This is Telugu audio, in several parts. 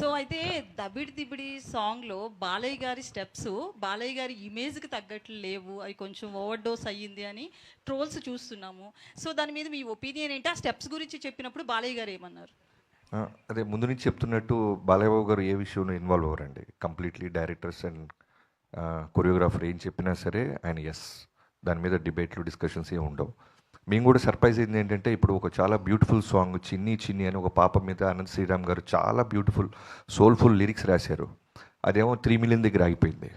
సో అయితే దబిడి దిబిడి సాంగ్లో బాలయ్య గారి స్టెప్స్ బాలయ్య గారి ఇమేజ్కి తగ్గట్లు లేవు అవి కొంచెం ఓవర్ డోస్ అయ్యింది అని ట్రోల్స్ చూస్తున్నాము. సో దాని మీద మీ ఒపీనియన్ ఏంటి? ఆ స్టెప్స్ గురించి చెప్పినప్పుడు బాలయ్య గారు ఏమన్నారు? అదే ముందు నుంచి చెప్తున్నట్టు బాలయ్యబాబు గారు ఏ విషయంలో ఇన్వాల్వ్ అవ్వరండి? కంప్లీట్లీ డైరెక్టర్స్ అండ్ కొరియోగ్రాఫర్ ఏం చెప్పినా సరే ఆయన ఎస్ దాని మీద డిబేట్లు డిస్కషన్స్ ఏమి ఉండవు. మేము కూడా సర్ప్రైజ్ అయింది ఏంటంటే ఇప్పుడు ఒక చాలా బ్యూటిఫుల్ సాంగ్ చిన్ని చిన్ని అని ఒక పాప మీద అనంత్ శ్రీరామ్ గారు చాలా బ్యూటిఫుల్ సోల్ఫుల్ లిరిక్స్ రాశారు. అదేమో త్రీ మిలియన్ దగ్గర ఆగిపోయింది.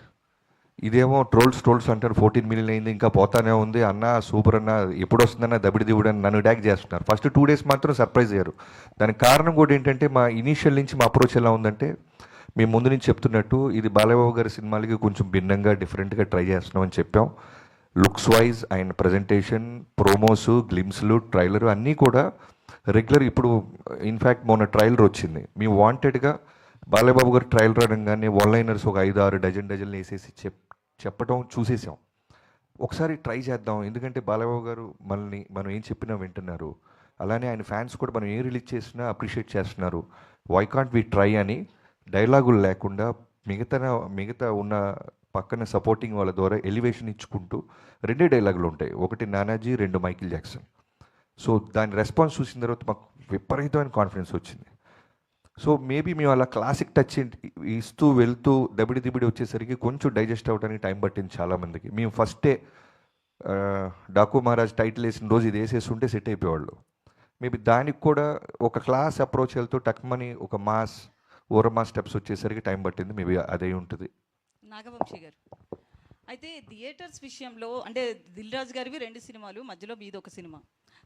ఇదేమో ట్రోల్స్ ట్రోల్స్ అంటారు ఫోర్టీన్ మిలియన్ అయింది ఇంకా పోతానే ఉంది అన్న సూపర్ అన్న ఎప్పుడు వస్తుందన్న దబిడి దివుడు అని నన్ను అటాక్ చేస్తున్నారు. ఫస్ట్ టూ డేస్ మాత్రం సర్ప్రైజ్ అయ్యారు. దానికి కారణం కూడా ఏంటంటే మా ఇనీషియల్ నుంచి మా అప్రోచ్ ఎలా ఉందంటే మేము ముందు నుంచి చెప్తున్నట్టు ఇది బాలయ్యబాబు గారి సినిమాలకి కొంచెం భిన్నంగా డిఫరెంట్గా ట్రై చేస్తున్నామని చెప్పాం. Looks wise and presentation promos గ్లిమ్స్లు trailer అన్నీ కూడా రెగ్యులర్ ఇప్పుడు ఇన్ఫ్యాక్ట్ మొన్న ట్రైలర్ వచ్చింది. మేము వాంటెడ్గా బాలయ్యబాబు గారు ట్రైలర్ అనగానే లైనర్స్ ఒక ఐదు ఆరు డజన్ డజన్లు వేసేసి చెప్ చెప్పడం చూసేసాం. ఒకసారి ట్రై చేద్దాం. ఎందుకంటే బాలయ్యబాబు గారు మనల్ని మనం ఏం చెప్పినా వింటున్నారు. అలానే ఆయన ఫ్యాన్స్ కూడా మనం ఏం రిలీజ్ చేసినా అప్రిషియేట్ చేస్తున్నారు. వై కాంట్ వి ట్రై అని డైలాగులు లేకుండా మిగతా మిగతా ఉన్న పక్కన సపోర్టింగ్ వాళ్ళ ద్వారా ఎలివేషన్ ఇచ్చుకుంటూ రెండే డైలాగులు ఉంటాయి. ఒకటి నానాజీ రెండు మైకిల్ జాక్సన్. సో దాని రెస్పాన్స్ చూసిన తర్వాత మాకు విపరీతమైన కాన్ఫిడెన్స్ వచ్చింది. సో మేబీ మేము అలా క్లాసిక్ టచ్ ఇస్తూ వెళ్తూ దబిడి దిబిడి వచ్చేసరికి కొంచెం డైజెస్ట్ అవ్వడానికి టైం పట్టింది చాలామందికి మేము ఫస్టే డాకు మహారాజ్ టైటిల్ వేసిన రోజు ఇది వేసేసి ఉంటే సెట్ అయిపోయేవాళ్ళు. మేబీ దానికి కూడా ఒక క్లాస్ అప్రోచ్ వెళ్తూ టక్మని ఒక మాస్ ఓరమా స్టెప్స్ వచ్చేసరికి టైం పట్టింది. మేబీ అదే ఉంటుంది. నాగవంశీ గారు. అయితే థియేటర్స్ విషయంలో అంటే దిల్ రాజు గారివి రెండు సినిమాలు మధ్యలో మీది ఒక సినిమా.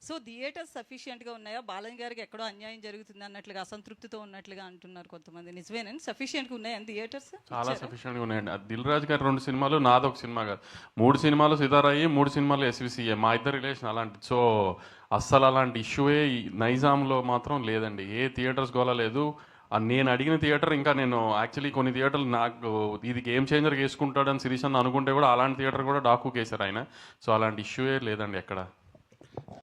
సో థియేటర్స్ సఫిషియెంట్గా ఉన్నాయా? బాలయ్య గారికి ఎక్కడో అన్యాయం జరుగుతుంది అన్నట్లుగా అసంతృప్తితో ఉన్నట్లుగా అంటున్నారు కొంతమంది. నిజమేనండి సఫిషియెంట్గా ఉన్నాయా థియేటర్స్? చాలా సఫిషియెంట్గా ఉన్నాయండి. దిల్ రాజు గారి రెండు సినిమాలు నాది ఒక సినిమా కాదు. మూడు సినిమాలు సితారాయి మూడు సినిమాలు ఎస్విసిఏ మా ఇద్దరు రిలేషన్ అలాంటి సో అస్సలు అలాంటి ఇష్యూయే నైజాంలో మాత్రం లేదండి. ఏ థియేటర్స్ గోలా లేదు. నేను అడిగిన థియేటర్ ఇంకా నేను యాక్చువల్లీ కొన్ని థియేటర్లు నాకు ఇది గేమ్ చేంజర్ వేసుకుంటాడని సిరీస్ అని అనుకుంటే కూడా అలాంటి థియేటర్ కూడా డాకు కేసారు ఆయన. సో అలాంటి ఇష్యూయే లేదండి ఎక్కడ.